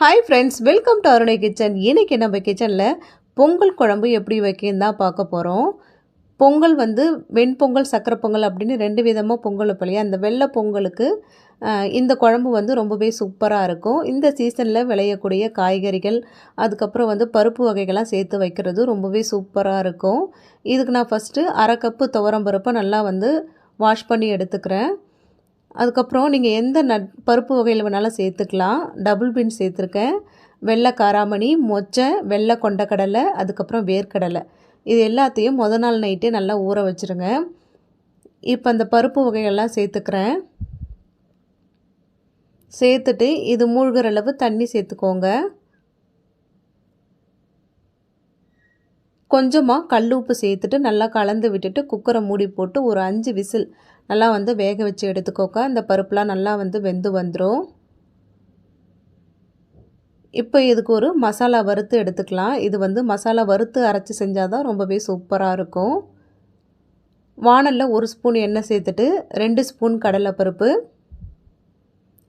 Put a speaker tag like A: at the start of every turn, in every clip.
A: Hi friends welcome to Arunai kitchen இன்றைக்கி நம்ம கிச்சனில் பொங்கல் குழம்பு எப்படி வைக்கன்னு தான் பார்க்க போகிறோம் பொங்கல் வந்து வெண்பொங்கல் சக்கரை பொங்கல் அப்படின்னு ரெண்டு விதமாக பொங்கல் வைப்போம் அந்த வெள்ளை பொங்கலுக்கு இந்த குழம்பு வந்து ரொம்பவே சூப்பராக இருக்கும். இந்த சீசனில் விளையக்கூடிய காய்கறிகள் அதுக்கப்புறம் வந்து பருப்பு வகைகள்லாம் சேர்த்து வைக்கிறது ரொம்பவே சூப்பராக இருக்கும். இதுக்கு நான் ஃபஸ்ட்டு அரை கப்பு துவரம் பருப்பை நல்லா வந்து வாஷ் பண்ணி எடுத்துக்கிறேன். அதுக்கப்புறம் நீங்கள் எந்த நட் பருப்பு வகையில் வேணாலும் சேர்த்துக்கலாம். டபுள் பீன் சேர்த்துருக்கேன். வெள்ளை காராமணி மொச்சை வெள்ளை கொண்டக்கடலை அதுக்கப்புறம் வேர்க்கடலை. இது எல்லாத்தையும் முத நாள் நைட்டே நல்லா ஊற வச்சுருங்க. இப்போ அந்த பருப்பு வகைகள்லாம் சேர்த்துக்கிறேன். சேர்த்துட்டு இது மூழ்கிற அளவு தண்ணி சேர்த்துக்கோங்க. கொஞ்சமாக கல் உப்பு சேர்த்துட்டு நல்லா கலந்து விட்டுட்டு குக்கரை மூடி போட்டு ஒரு அஞ்சு விசில் நல்லா வந்து வேக வச்சு எடுத்துக்கோக்கா இந்த பருப்புலாம் நல்லா வந்து வெந்து வந்துடும் இப்போ இதுக்கு ஒரு மசாலா வறுத்து எடுத்துக்கலாம். இது வந்து மசாலா வறுத்து அரைச்சி செஞ்சால் தான் ரொம்பவே சூப்பராக இருக்கும். வானலில் ஒரு ஸ்பூன் எண்ணெய் சேர்த்துட்டு ரெண்டு ஸ்பூன் கடலைப்பருப்பு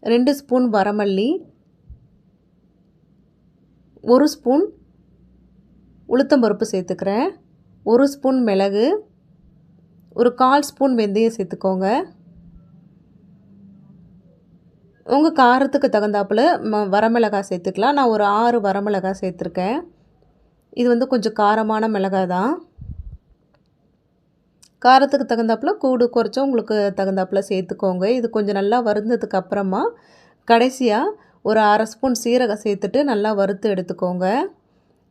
A: ரெண்டு ஸ்பூன் வரமல்லி ஒரு ஸ்பூன் உளுத்தம்பருப்பு சேர்த்துக்கிறேன். ஒரு ஸ்பூன் மிளகு ஒரு கால் ஸ்பூன் வெந்தயம் சேர்த்துக்கோங்க. உங்கள் காரத்துக்கு தகுந்தாப்புல ம வரமிளகாய் சேர்த்துக்கலாம். நான் ஒரு ஆறு வரமிளகாய் சேர்த்துருக்கேன். இது வந்து கொஞ்சம் காரமான மிளகாய் தான். காரத்துக்கு தகுந்தாப்புல கூடு குறைச்சும் உங்களுக்கு தகுந்தாப்புல சேர்த்துக்கோங்க. இது கொஞ்சம் நல்லா வருந்ததுக்கு அப்புறமா கடைசியாக ஒரு அரை ஸ்பூன் சீரகம் சேர்த்துட்டு நல்லா வறுத்து எடுத்துக்கோங்க.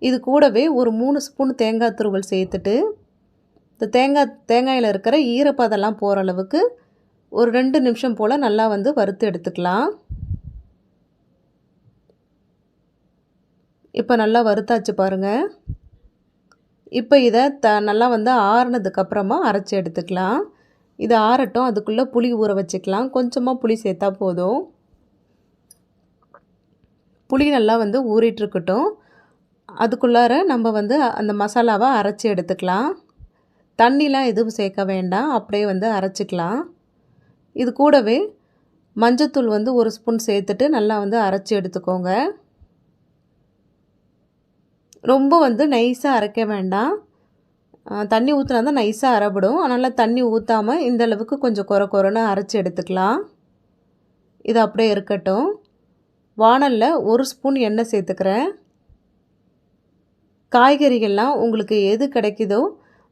A: இது கூடவே ஒரு மூணு ஸ்பூன் தேங்காய் துருவல் சேர்த்துட்டு இந்த தேங்காய் தேங்காயில் இருக்கிற ஈரப்பதெல்லாம் போகிற அளவுக்கு ஒரு ரெண்டு நிமிஷம் போல் நல்லா வந்து வறுத்து எடுத்துக்கலாம். இப்போ நல்லா வறுத்தாச்சு பாருங்கள் இப்போ இதை த நல்லா வந்து ஆறுனதுக்கப்புறமா அரைச்சி எடுத்துக்கலாம். இது ஆறட்டும் அதுக்குள்ளே புளி ஊற வச்சுக்கலாம். கொஞ்சமாக புளி சேர்த்தா போதும். புளி நல்லா வந்து ஊறிட்டுருக்கட்டும் அதுக்குள்ளார நம்ம வந்து அந்த மசாலாவை அரைச்சி எடுத்துக்கலாம். தண்ணிலாம் எதுவும் சேர்க்க வேண்டாம். அப்படியே வந்து அரைச்சிக்கலாம். இது கூடவே மஞ்சத்தூள் வந்து ஒரு ஸ்பூன் சேர்த்துட்டு நல்லா வந்து அரைச்சி எடுத்துக்கோங்க. ரொம்ப வந்து நைஸாக அரைக்க வேண்டாம். தண்ணி ஊற்றினா தான் நைஸாக அரைப்படும் அதனால் தண்ணி ஊற்றாமல் இந்தளவுக்கு கொஞ்சம் குறை குறைன்னு அரைச்சி எடுத்துக்கலாம். இது அப்படியே இருக்கட்டும். வானலில் ஒரு ஸ்பூன் எண்ணெய் சேர்த்துக்கிறேன். காய்கறிகள்லாம் உங்களுக்கு எது கிடைக்குதோ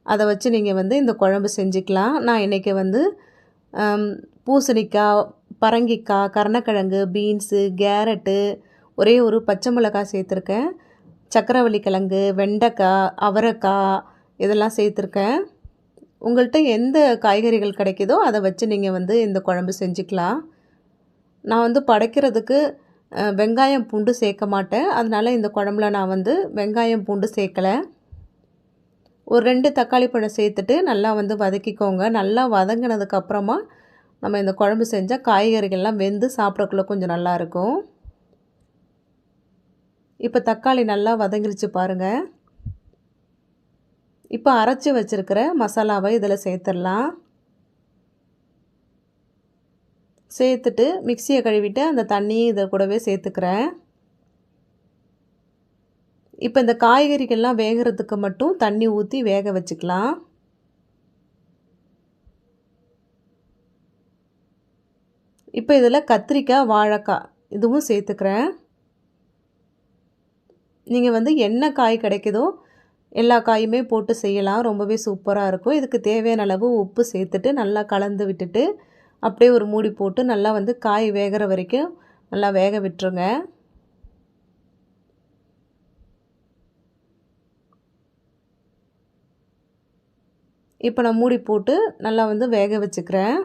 A: அதை வச்சு நீங்கள் வந்து இந்த குழம்பு செஞ்சுக்கலாம். நான் இன்றைக்கி வந்து பூசணிக்காய் பரங்கிக்காய் கருணக்கிழங்கு பீன்ஸு கேரட்டு ஒரே ஒரு பச்சை மிளகாய் சேர்த்துருக்கேன். சக்கரவள்ளி கிழங்கு வெண்டைக்காய் அவரைக்காய் இதெல்லாம் சேர்த்துருக்கேன். உங்கள்கிட்ட எந்த காய்கறிகள் கிடைக்குதோ அதை வச்சு நீங்கள் வந்து இந்த குழம்பு செஞ்சுக்கலாம். நான் வந்து படைக்கிறதுக்கு வெங்காயம் பூண்டு சேர்க்க மாட்டேன். அதனால் இந்த குழம்புல நான் வந்து வெங்காயம் பூண்டு சேர்க்கலை. ஒரு ரெண்டு தக்காளி பழம் சேர்த்துட்டு நல்லா வந்து வதக்கிக்கோங்க. நல்லா வதங்கினதுக்கப்புறமா நம்ம இந்த குழம்பு செஞ்சால் காய்கறிகள்லாம் வெந்து சாப்பிடக்குள்ள கொஞ்சம் நல்லாயிருக்கும் இப்போ தக்காளி நல்லா வதங்கிருச்சு பாருங்கள் இப்போ அரைச்சி வச்சுருக்கிற மசாலாவை இதில் சேர்த்துடலாம். சேர்த்துட்டு மிக்சியை கழுவிட்டு அந்த தண்ணியும் இதை கூடவே சேர்த்துக்கிறேன். இப்போ இந்த காய்கறிகள்லாம் வேகிறதுக்கு மட்டும் தண்ணி ஊற்றி வேக வச்சுக்கலாம். இப்போ இதில் கத்திரிக்காய் வாழைக்காய் இதுவும் சேர்த்துக்கிறேன். நீங்கள் வந்து என்ன காய் கிடைக்குதோ எல்லா காயுமே போட்டு செய்யலாம். ரொம்பவே சூப்பராக இருக்கும். இதுக்கு தேவையான அளவு உப்பு சேர்த்துட்டு நல்லா கலந்து விட்டுட்டு அப்படியே ஒரு மூடி போட்டு நல்லா வந்து காய் வேகிற வரைக்கும் நல்லா வேக விட்டுருங்க. இப்போ நான் மூடி போட்டு நல்லா வந்து வேக வச்சுக்கிறேன்.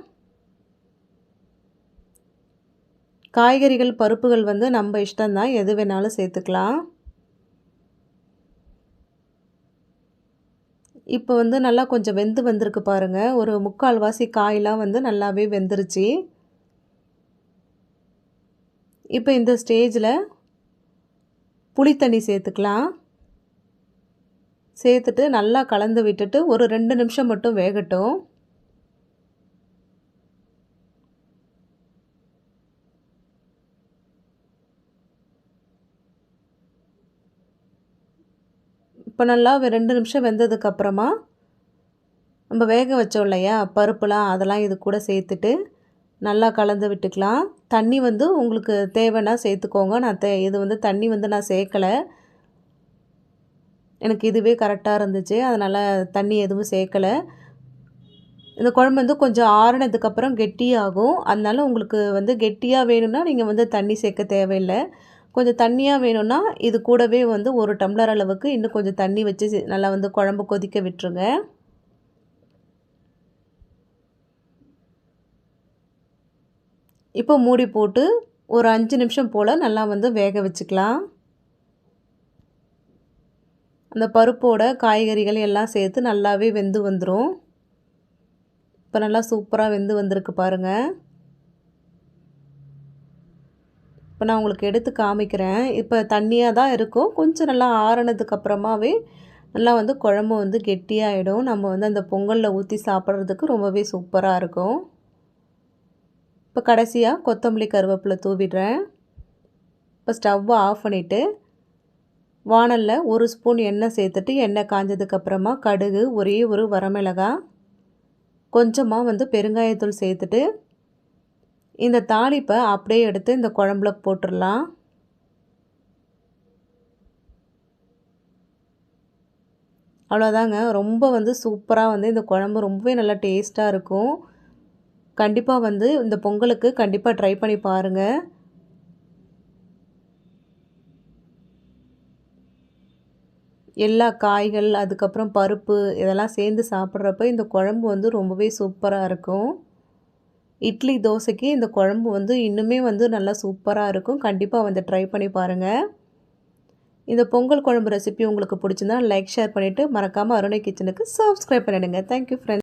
A: காய்கறிகள் பருப்புகள் வந்து நம்ம இஷ்டம்தான் எது வேணாலும் சேர்த்துக்கலாம். இப்போ வந்து நல்லா கொஞ்சம் வெந்து வந்திருக்கு பாருங்கள் ஒரு முக்கால்வாசி காயெலாம் வந்து நல்லாவே வெந்துருச்சு. இப்போ இந்த ஸ்டேஜில் புளி தண்ணி சேர்த்துக்கலாம். சேர்த்துட்டு நல்லா கலந்து விட்டுட்டு ஒரு ரெண்டு நிமிஷம் மட்டும் வேகட்டும். இப்போ நல்லா ரெண்டு நிமிஷம் வெந்ததுக்கப்புறமா நம்ம வேக வச்சோம் இல்லையா? பருப்புலாம் அதெல்லாம் இது கூட சேர்த்துட்டு நல்லா கலந்து விட்டுக்கலாம். தண்ணி வந்து உங்களுக்கு தேவைன்னா சேர்த்துக்கோங்க. நான் தே இது வந்து தண்ணி வந்து நான் சேர்க்கலை. எனக்கு இதுவே கரெக்டாக இருந்துச்சு. அதனால் தண்ணி எதுவும் சேர்க்கலை. இந்த குழம்பு வந்து கொஞ்சம் ஆறுனதுக்கப்புறம் கெட்டியாகும். அதனால் உங்களுக்கு வந்து கெட்டியாக வேணும்னா நீங்கள் வந்து தண்ணி சேர்க்க தேவையில்லை. கொஞ்சம் தண்ணியாக வேணும்னா இது கூடவே வந்து ஒரு டம்ளர் அளவுக்கு இன்னும் கொஞ்சம் தண்ணி வச்சு நல்லா வந்து குழம்பு கொதிக்க விட்டுருங்க. இப்போ மூடி போட்டு ஒரு அஞ்சு நிமிஷம் போல் நல்லா வந்து வேக வச்சுக்கலாம். அந்த பருப்போட காய்கறிகள் எல்லாம் சேர்த்து நல்லாவே வெந்து வந்துடும் இப்போ நல்லா சூப்பராக வெந்து வந்திருக்கு பாருங்கள் இப்போ நான் உங்களுக்கு எடுத்து காமிக்கிறேன். இப்போ தண்ணியாக தான் இருக்கும். கொஞ்சம் நல்லா ஆறுனதுக்கப்புறமாவே நல்லா வந்து குழம்பு வந்து கெட்டியாகிடும் நம்ம வந்து அந்த பொங்கலில் ஊற்றி சாப்பிட்றதுக்கு ரொம்பவே சூப்பராக இருக்கும். இப்போ கடைசியாக கொத்தமல்லி கருவேப்பிலை தூவிடுறேன். இப்போ ஸ்டவ்வை ஆஃப் பண்ணிவிட்டு வானலில் ஒரு ஸ்பூன் எண்ணெய் சேர்த்துட்டு எண்ணெய் காஞ்சதுக்கப்புறமா கடுகு ஒரே ஒரு வரமிளகாய் கொஞ்சமாக வந்து பெருங்காயத்தூள் சேர்த்துட்டு இந்த தாளிப்பை அப்படியே எடுத்து இந்த குழம்புல போட்டுடலாம். அவ்வளோதாங்க. ரொம்ப வந்து சூப்பராக வந்து இந்த குழம்பு ரொம்பவே நல்லா டேஸ்ட்டாக இருக்கும். கண்டிப்பாக வந்து இந்த பொங்கலுக்கு கண்டிப்பாக ட்ரை பண்ணி பாருங்கள் எல்லா காய்கள் அதுக்கப்புறம் பருப்பு இதெல்லாம் சேர்ந்து சாப்பிட்றப்ப இந்த குழம்பு வந்து ரொம்பவே சூப்பராக இருக்கும். இட்லி தோசைக்கு இந்த குழம்பு வந்து இன்னுமே வந்து நல்லா சூப்பராக இருக்கும். கண்டிப்பாக வந்து ட்ரை பண்ணி பாருங்கள் இந்த பொங்கல் குழம்பு ரெசிபி உங்களுக்கு பிடிச்சிருந்தா லைக் ஷேர் பண்ணிவிட்டு மறக்காமல் அருணை கிச்சனுக்கு சப்ஸ்கிரைப் பண்ணிவிடுங்க தேங்க்யூ ஃப்ரெண்ட்ஸ்